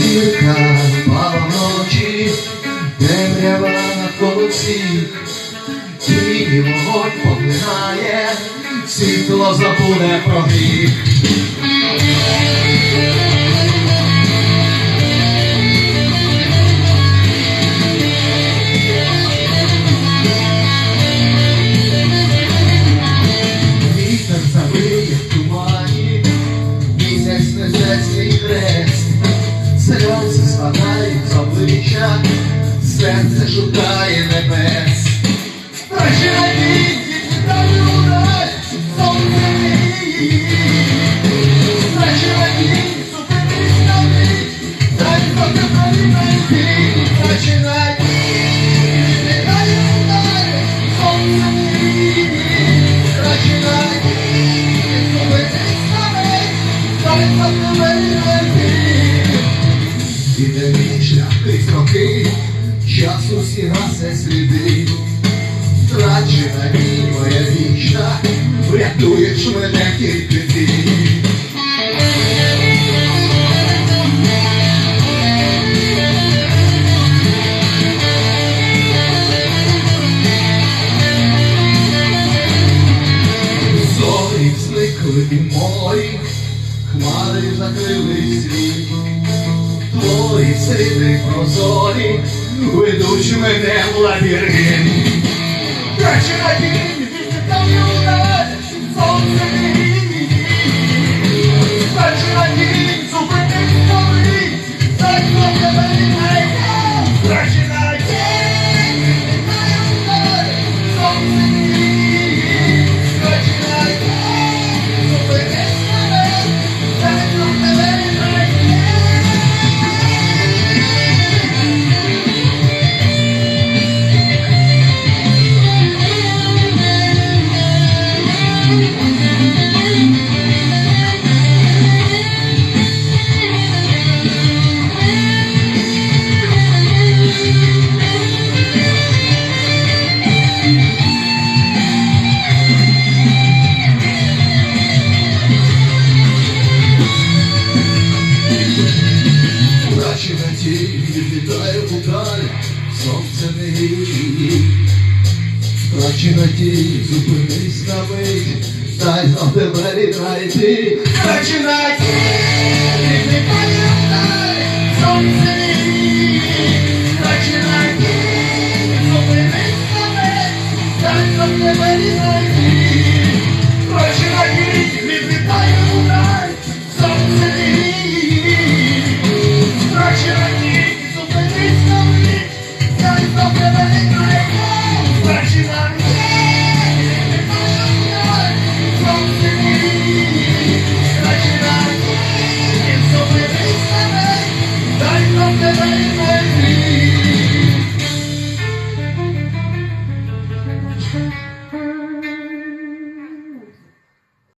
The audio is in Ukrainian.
Зірка впала вночі, темрява на колоці, тіні вогонь поглинає, світло забуде про гріх. Обличчя, серце шукає небес. Прощай, та люди, сонце мій. Прощай, зупинись на мить, часу всі гасе сліди. Втрачена мій моя вічна, врятуєш мене тільки ти. Зорі зникли і мої, хмари закрили світ. Твої сліди прозорі, ведуть мене в лабіринт. Краще на дім, там кидає подалі сонце не гріє. Втрачі надії, зупинись на мить, дай нам тебе знайти. Втрачі надії, не пам'ятай, сонце не гріє. Втрачі надії, на тебе знайти. Втрачі надії, не питаю, сонце не гріє.